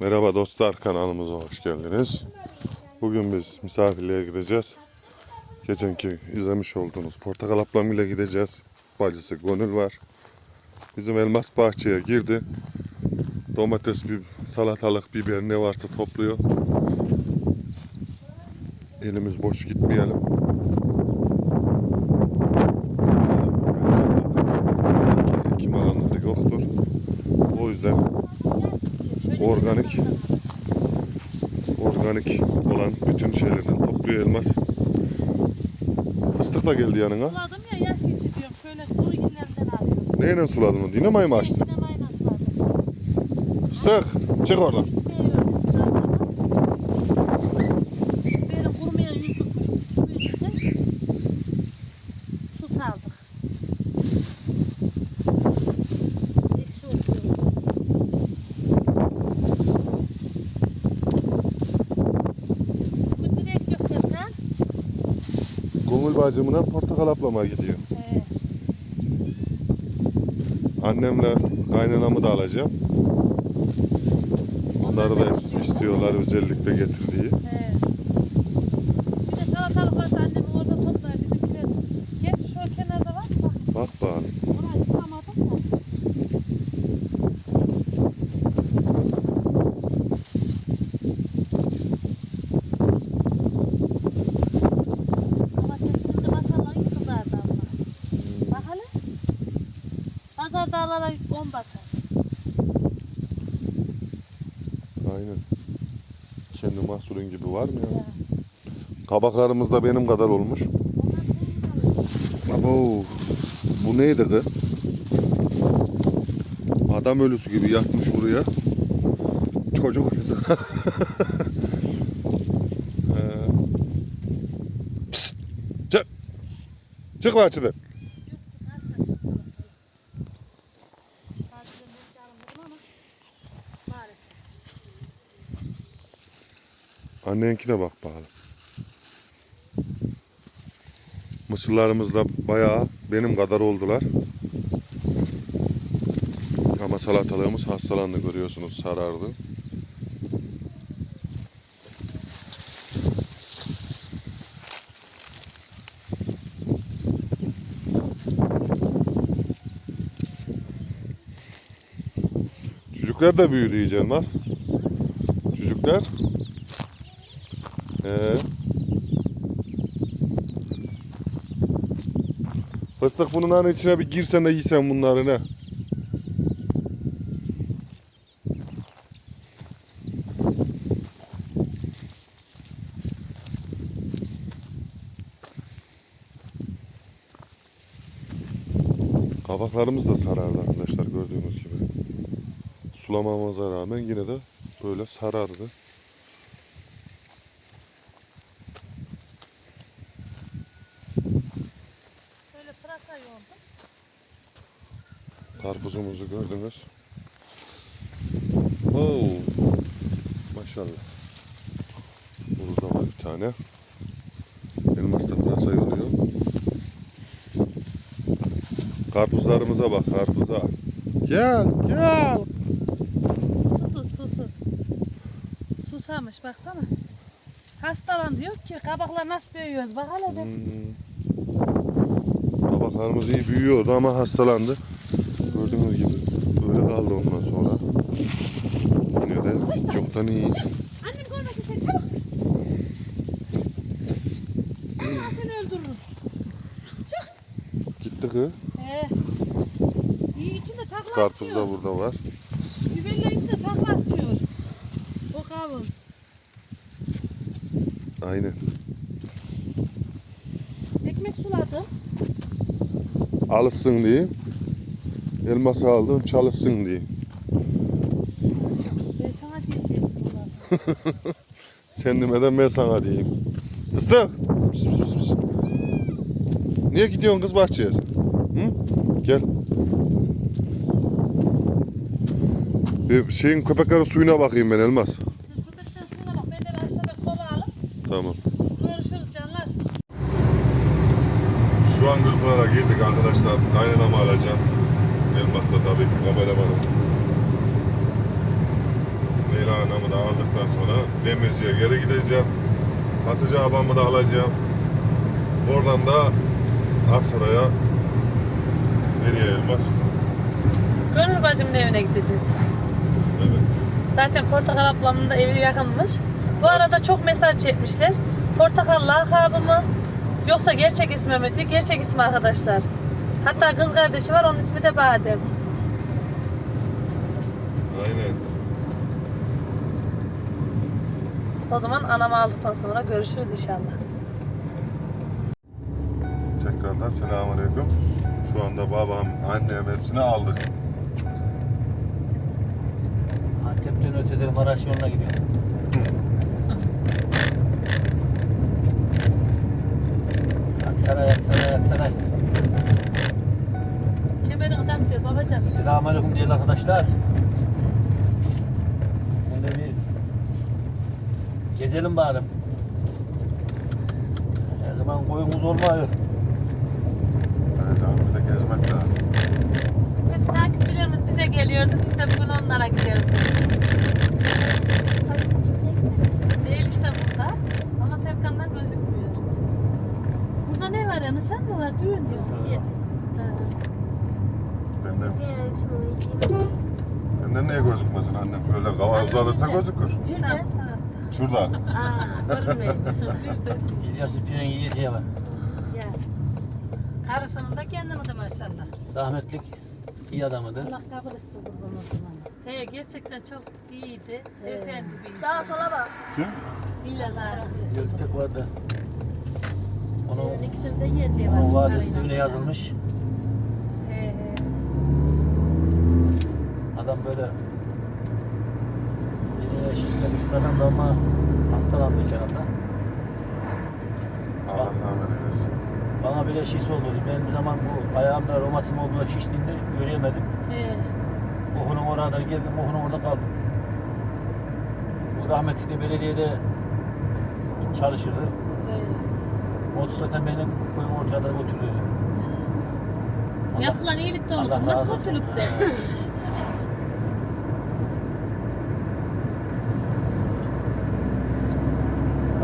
Merhaba dostlar kanalımıza hoş geldiniz. Bugün biz misafirliğe gideceğiz. Geçenki izlemiş olduğunuz portakal ablamıyla gideceğiz. Bacısı Gönül var. Bizim elmas bahçeye girdi. Domates, bir salatalık, biber ne varsa topluyor. Elimiz boş gitmeyelim. Organik olan bütün şeylerden topluyor elmas. Fıstık da geldi yanına. Suladım ya yaş içiriyorum. Şöyle kuru yerlerinden alıyorum. Neyle suladın onu? Dinamayı mı açtın? Sinemayla suladım. Fıstık çık oradan. Böyle kurumaya yüz tutmuş. Su içinde. Su saldık. Ekşi oluyor. Bu direkt yok Serkan. Gönül bacımına portakal ablamaya gidiyor. He. Annemle kaynanamı da alacağım. Onları da istiyorlar özellikle getirdiği. He. Bir de salatalık varsa annem orada toplar bizimkiler. Gerçi şu kenarda var mı? Bak Bak bakalım. orayı tutamadım da. Domatesimiz de maşallah iyi kızardı ama. Bak hele. Pazar dağlara on batar. Aynen. Kendi mahsulün gibi var mı ya? Ya. Kabaklarımız da benim kadar olmuş. Abo. Bu neydi kız? Adam ölüsü gibi yatmış buraya. Çocuk ölüsü. Ee. Çık bahçeden. Annenkine bak bakalım. Mısırlarımız da bayağı benim kadar oldular. Ama salatalığımız hastalandı görüyorsunuz sarardı. Çocuklar da büyüdü iyice. Çocuklar. Ee, Fıstık bunun içine bir girsen de yiysen bunları ne? Kabaklarımız da sarardı arkadaşlar gördüğünüz gibi. Sulamamıza rağmen yine de böyle sarardı. Böyle pırasa yoğurdum. Karpuzumuzu gördünüz. Oo, maşallah. Burada var bir tane. Elmas da pırasa yoluyor. Karpuzlarımıza bak karpuza. Gel gel. Susuz susuz. Susamış baksana. Hastalandı yok ki kabaklar nasıl büyüyoruz bak hele de. Hmm. Kabaklarımız iyi büyüyordu ama hastalandı. Gördüğünüz gibi böyle kaldı ondan sonra. Yine çoktan iyi. Annem görmesin seni çabuk. Psst, psst, psst. Allah seni öldürür. Çık. Gitti kız. He. İyi içinde takla Karpuz atıyor. da burada var. Biberler içinde takla atıyor. O kavun. Aynen. Ekmek suladım. Alışsın diye. Elması aldım çalışsın diye. Ben sana diyeceğim bunlar. Sen demeden ben sana diyeyim. Fıstık. Niye gidiyorsun kız bahçeye? Hı? Gel. Bir şeyin köpeklerin suyuna bakayım ben Elmas. Siz köpekten suyuna bak. Ben de Tamam. görüşürüz canlar. Şu an Gülpınar'a girdik arkadaşlar. Kaynanamı alacağım. Elmas da tabii kameramanım. Anamı da aldıktan sonra Demirci'ye geri gideceğim. Hatice abamı da alacağım. Oradan da Aksaray'a nereye Elmas? Gönül bacımın evine gideceğiz. Evet. Zaten Portakal ablamın da evi yakınmış. Bu arada çok mesaj çekmişler. Portakal lakabı mı? Yoksa gerçek ismi mi? Gerçek ismi arkadaşlar. Hatta kız kardeşi var onun ismi de Badem. Aynen. O zaman anamı aldıktan sonra görüşürüz inşallah. Tekrardan selamünaleyküm. Şu anda babam, annem hepsini aldık. Antep'ten ötedir Maraş yoluna gidiyor. Aksaray, Aksaray, Aksaray. Kemerini takıyor babacığım. Selamünaleyküm değerli arkadaşlar. Şimdi bir gezelim bari. Her zaman koyumuz olmuyor. Abi bir de gezmek lazım. Hep takipçilerimiz bize geliyordu. Biz de bugün onlara gidelim. Değil işte burada. Ama Serkan'dan gözükmüyor. Burada ne var ya? Nişan mı var? Düğün diyor. Yiyecek. Benden, benden niye gözükmesin annem? Böyle kava uzatırsa gözükür. İşte. Şurada. Aa, görünmeyin. İlyas İpek'in yiyeceği var. Ya. Karısının da kendini de maşallah. Rahmetlik iyi adamıdır. Allah kabul etsin kurban o zaman. He, gerçekten çok iyiydi. Efendi bir insan. Sağa sola bak. Kim? İlla zaten. İlyas İpek vardı. Onun İkisinin de yiyeceği var. o vadesi öyle yazılmış. He he. Adam böyle yeni yaş istemiş adam da ama hastalanmış herhalde. Allah rahmet eylesin. Bana bile şiş oldu. Ben bir zaman bu ayağımda romatizm olduğunda şiştiğinde yürüyemedim. He. Okulun orada geldim, okulun orada kaldım. Bu rahmetli de belediyede çalışırdı. he. Motosikletten beni koyun ortaya kadar götürdü. Yapılan iyilik de unutulmaz, kötülük de.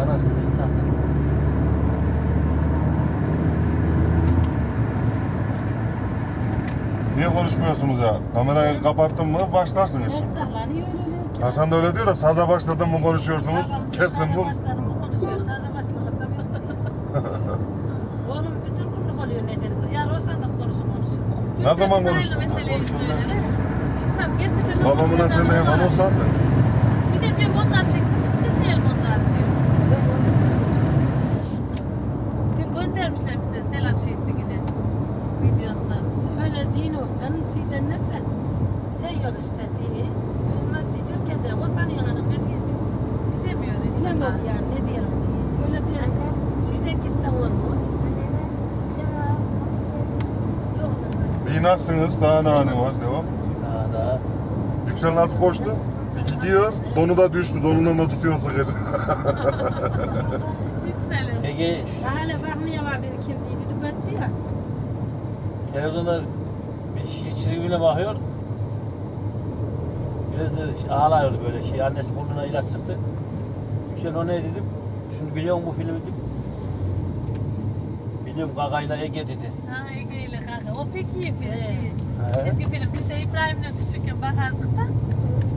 Kararsız insan. Niye konuşmuyorsunuz ya? Kamerayı kapattın mı öyle Hasan da öyle diyor da saza başladın mı konuşuyorsunuz, kestin mi? Başlarım konuşuyor, sadece başlamasam yok. Oğlum bir durgunluk oluyor ne dersin? Ya Rosan da konuşun konuşun. Ne zaman konuştun? meseleyi söyler. İnsan gerçekten... Babamın sen de anons attın. Bir de diyor onlar çeksin, biz dinleyelim onları diyor. Dün göndermişler bize selam şeysi yine. Videosu. Öyle değil şeyden ne de sen yol işte diye. Onlar dedirken de o sanıyor hanım ne diyecek. Bilemiyor insan Bilmem bazen. yani ne diyelim diye. Öyle diyelim. Şeyden gitsen olmuyor. Yok. İyi nasılsınız? Daha ne hani var? Devam. Daha daha. Yüksel nasıl koştu? Bir gidiyor, donu da düştü. Donundan da tutuyor sıkıcı. Yükselin. Ege Hala bakmaya var dedi kim diye dedik etti ya. televizyonda şey çizgimine bakıyor. Biraz da şey, ağlıyordu böyle şey. Annesi burnuna ilaç sıktı. Yüksel o ne dedim. Şunu biliyor musun bu filmi dedim. Biliyorum Gaga'yla Ege dedi. Ha Ege ile kanka. O pek iyi bir şey. Evet. Çizgi film. Biz de İbrahim'le küçükken bakardık da.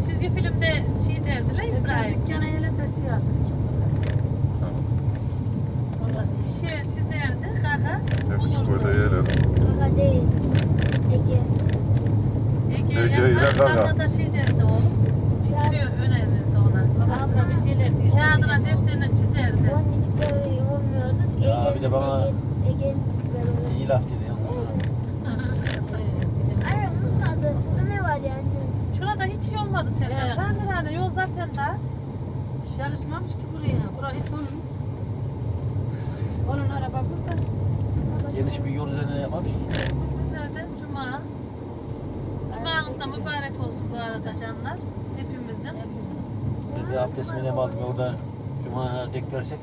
Çizgi filmde şey derdiler İbrahim. İbrahim. Dükkana ele taşıyasın. Bir şey çizerdi kaka. Ne küçük öyle yeğlerim. Kaka değil. Ege. Ege, Ege Ege ile kaka. Kaka da şey derdi oğlum. Fikri önerirdi ona. Babasına bir şeyler diyor. Kağıdına defterine çizerdi. Onun dedikleri olmuyordu. Ege, Ya bir de bana- Ege, Ege'nin dedikleri oluyordu. İyi laf dedi ondan sonra. Anne bunun adı. Burada ne var yani? Şurada hiç şey olmadı Serkan. Evet. Tamirhane yol zaten daha. Hiç yakışmamış ki buraya. Bura hiç onun. Onun araba burada. Geniş bir yol üzerine yapmamış ki. Cuma. Cumanız da mübarek olsun bu arada canlar. Hepimizin. Ben de abdestimi ne aldım orada Cuma'ya dek versek.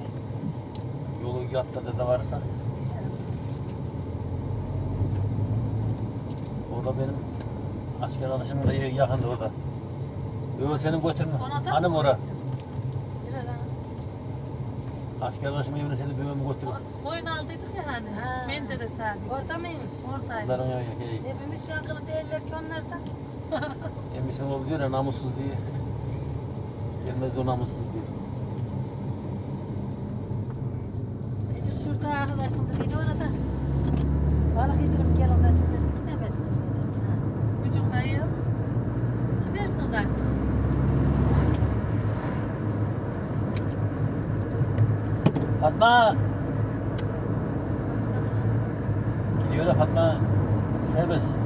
Yolu yatladı da varsa. Orada benim asker alışım da yakındı orada. Ömer seni götürme. Hanım ora. Ha. Askerlaşma evine seni büyüğümü götürme. Koyun aldıydık ya hani. Menderes abi. Orada mıymış? Oradaymış. Ya geleyim. Hepimiz yankılı değiller ki onlardan. Emişsin o diyor ya namussuz diye. Gelmez o namussuz diyor. Gece şurada arkadaşım dedi orada. Balık yedirip gelin de size gidemedim. Gücüm dayı. Gidersiniz artık. Fatma! Gidiyor da Fatma. Serbest.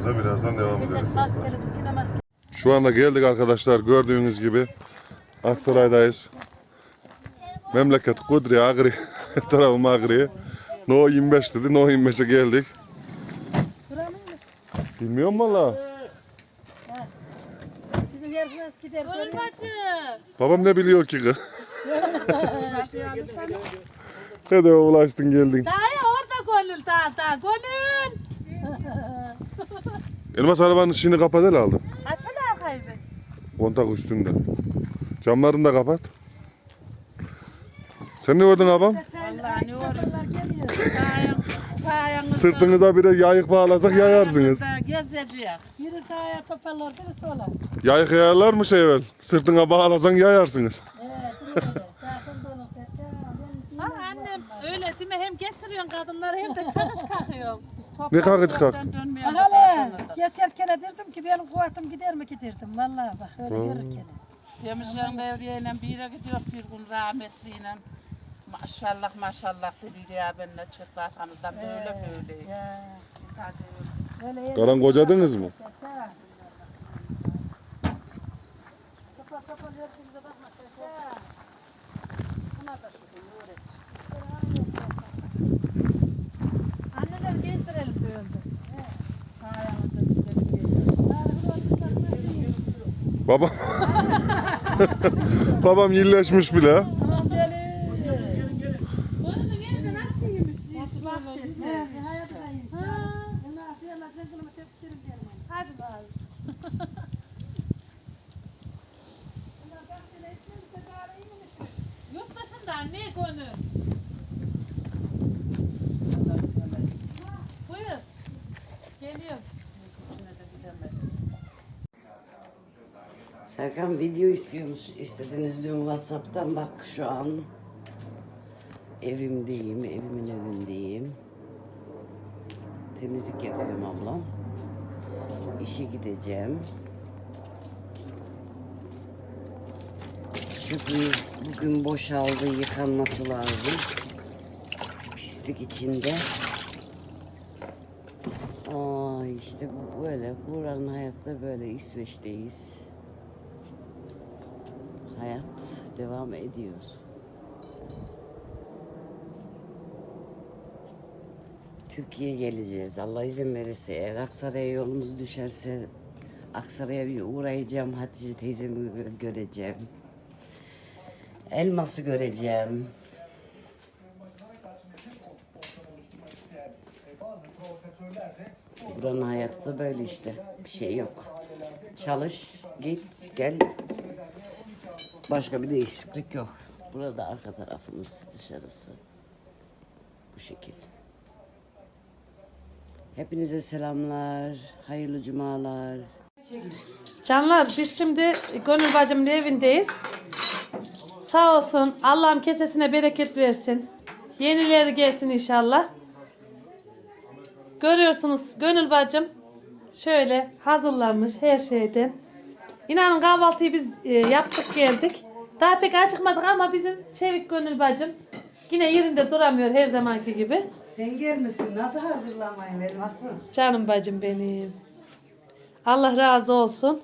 Videomuza birazdan devam ederiz. Şu anda geldik arkadaşlar gördüğünüz gibi Aksaray'dayız. Memleket Kudri, Agri, tarafım Agri. No 25 dedi, No 25'e geldik. Bilmiyorum valla. Bizim gider. Babam ne biliyor ki kız? Hadi ulaştın geldin. Dayı orada gönül daha daha gönül. Elmas arabanın ışığını kapat hele aldım. Aç hele arkayı bir. Kontak üstünde. Camlarını da kapat. Sen ne gördün abam? Vallahi ne ayağınızda. Sırtınıza bir de yayık bağlasak yayarsınız. Gezeceğiz. Biri sağa toparlar, biri sola. Yayık yayarlar mı şey evvel? Sırtına bağlasan yayarsınız. Evet, öyle. Annem öyle değil mi? Hem getiriyorsun kadınları hem de kakış kakıyorsun. Ne kakıcı kalk? Hala geçerken dedim ki benim kuvvetim gider mi giderdim. Vallahi bak öyle yürürken. Demişlerin devriyeyle bir yere gidiyor bir gün rahmetliyle. Maşallah maşallah dedi ya benimle çıktı arkamızdan böyle böyle. Ya, Karan kocadınız mı? Ha. Kapat kapat hepimize bakma sen. Ha. Buna da şükür öğret. Anneler gezdirelim diyordu. Babam Babam yilleşmiş bile. Tamam deli. Gönül'ün evinde nasıl yemiş? Bahçesi. Hayatı da iyi. Allah afiyet olsun. Ben bunu tepsirim diyelim. Hadi bari. Yurt dışında anne gönül. Serkan video istiyormuş. İstediniz diyorum Whatsapp'tan. Bak şu an evimdeyim. Evimin önündeyim. Temizlik yapıyorum ablam. İşe gideceğim. Bugün, bugün boşaldı. Yıkanması lazım. Pislik içinde. Aa işte bu böyle. Buranın hayatı da böyle. İsveç'teyiz devam ediyor. Türkiye'ye geleceğiz. Allah izin verirse eğer Aksaray'a yolumuz düşerse Aksaray'a bir uğrayacağım. Hatice teyzemi gö- göreceğim. Elması göreceğim. Buranın hayatı da böyle işte. Bir şey yok. Çalış, git, gel. Başka bir değişiklik yok. Burada arka tarafımız dışarısı. Bu şekil. Hepinize selamlar. Hayırlı cumalar. Canlar biz şimdi Gönül bacımın evindeyiz. Sağ olsun Allah'ım kesesine bereket versin. Yenileri gelsin inşallah. Görüyorsunuz Gönül bacım şöyle hazırlanmış her şeyden. İnanın kahvaltıyı biz e, yaptık geldik. Daha pek acıkmadık ama bizim çevik Gönül bacım yine yerinde duramıyor her zamanki gibi. Sen gelmişsin. Nasıl hazırlamayı vermezsin? Canım bacım benim. Allah razı olsun.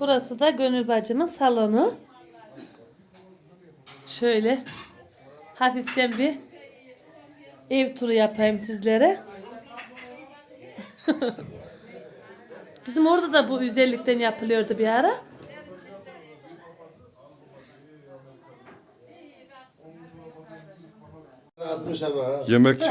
Burası da Gönül bacımın salonu şöyle hafiften bir ev turu yapayım sizlere. Bizim orada da bu özellikten yapılıyordu bir ara. Yemek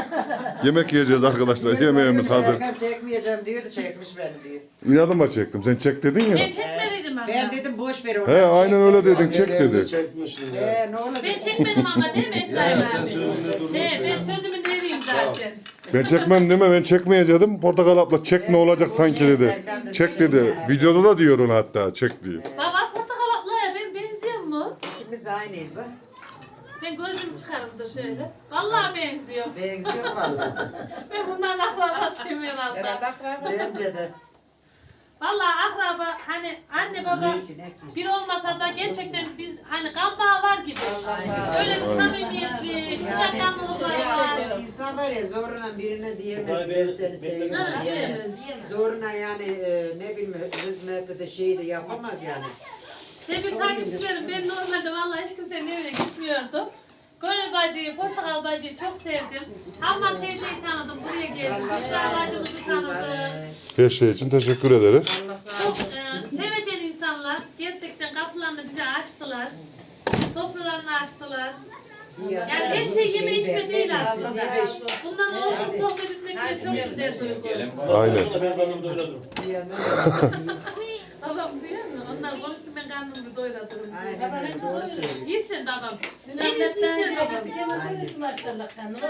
yemek yiyeceğiz arkadaşlar. Yemeğimiz hazır. Çekmeyeceğim diyordu çekmiş beni diyor. İnadıma çektim. Sen çek dedin ya. Ben çekmedim çekmediydim ama. Ben dedim boş ver onu. He aynen öyle dedin. Çek dedi. Çekmişsin ya. Ee, ne olacak? Ben çekmedim ama değil mi Ya sen abi? sözünde durmuşsun Şey, ben ya. sözümün eriyim zaten. Ben çekmem değil mi? Ben çekmeyeceğim. Portakal abla çek ne olacak sanki dedi. Çek dedi. Videoda da diyor onu hatta çek diye. Baba portakal ablaya ben benziyor mu? İkimiz aynıyız bak. Ben gözümü çıkarımdır şöyle. Vallahi benziyor. Benziyor valla. Ben bundan akrabasıyım herhalde. Herhalde akraba. Bence de. Vallahi akraba hani anne baba bir olmasa da gerçekten biz hani kan bağı var gibi. Öyle bir samimiyetçi, sıcakkanlılıklar var. Gerçekten insan var ya zoruna birine diyemez ben seni seviyorum Ha, diyemez. diyemez. Zoruna yani e, ne bileyim hizmette de şey de yapamaz yani. Sevgili takipçilerim ben normalde vallahi hiç kimsenin evine gitmiyordum. Gönül bacıyı, portakal bacıyı çok sevdim. Hamman teyzeyi tanıdım, buraya geldim. Büşra bacımızı tanıdım. Her şey için teşekkür ederiz. Çok e, sevecen insanlar. Gerçekten kapılarını bize açtılar. Sofralarını açtılar. Yani her şey yeme içme değil aslında. Bundan oturup sohbet etmek de çok güzel duygu. Aynen. Babam duyuyor mu? Onlar konuşsun Aynen öyle, doğru söylüyor. İyisin babam. En iyisi güzel babam. Maşallah kanım.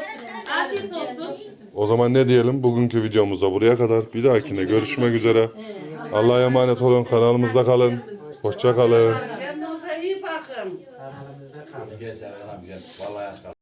Afiyet olsun. O zaman ne diyelim? Bugünkü videomuzda buraya kadar. Bir dahakine görüşmek üzere. Allah'a emanet olun. Kanalımızda kalın. Hoşça kalın.